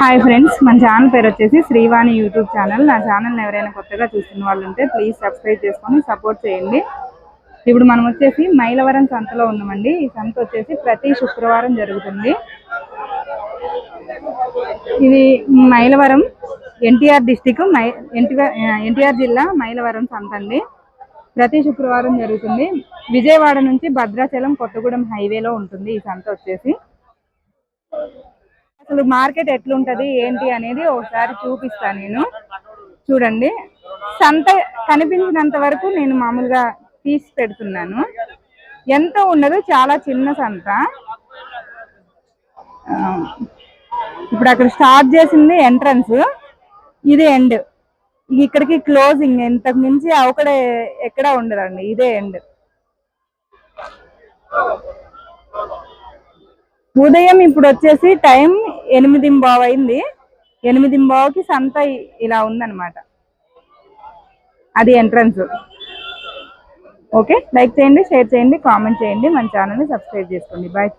Hi friends మన channel పేరు వచ్చేసి శ్రీవాణి యూట్యూబ్ ఛానల్ నా ఛానల్ని ఎవరైనా కొత్తగా చూస్తున్న వాళ్ళు ఉంటే ప్లీజ్ సబ్స్క్రైబ్ చేసుకొని సపోర్ట్ చేయండి. ఇప్పుడు మనం వచ్చేసి మైలవరం సంతలో ఉన్నామండి. ఈ సంత వచ్చేసి ప్రతి శుక్రవారం జరుగుతుంది. ఇది మైలవరం ఎన్టీఆర్ డిస్టిక్ మై ఎన్టీఆర్ ఎన్టీఆర్ జిల్లా మైలవరం సంత అండి. ప్రతి శుక్రవారం జరుగుతుంది. విజయవాడ నుంచి భద్రాచలం కొత్తగూడెం హైవేలో ఉంటుంది ఈ సంత వచ్చేసి. అసలు మార్కెట్ ఎట్లుంటది ఏంటి అనేది ఒకసారి చూపిస్తాను నేను. చూడండి. సంత కనిపించినంత వరకు నేను మామూలుగా తీసి పెడుతున్నాను. ఎంత ఉండదు చాలా చిన్న సంత. ఆ, ఇప్పుడు అక్కడ స్టార్ట్ చేసింది ఎంట్రన్స్. ఇది ఎండ్. ఇక్కడికి క్లోజింగ్. ఇంతకు మించి అవకడ ఎక్కడ ఉండదండి. ఇదే ఎండ్. ఉదయం ఇప్పుడు వచ్చేసి టైం ఎనిమిది బావు అయింది ఎనిమిది బావుకి సంత ఇలా ఉందన్నమాట. అది ఎంట్రన్స్. ఓకే? లైక్ చేయండి షేర్ చేయండి కామెంట్ చేయండి. మన ఛానల్ని సబ్స్క్రైబ్ చేసుకోండి. బాయ్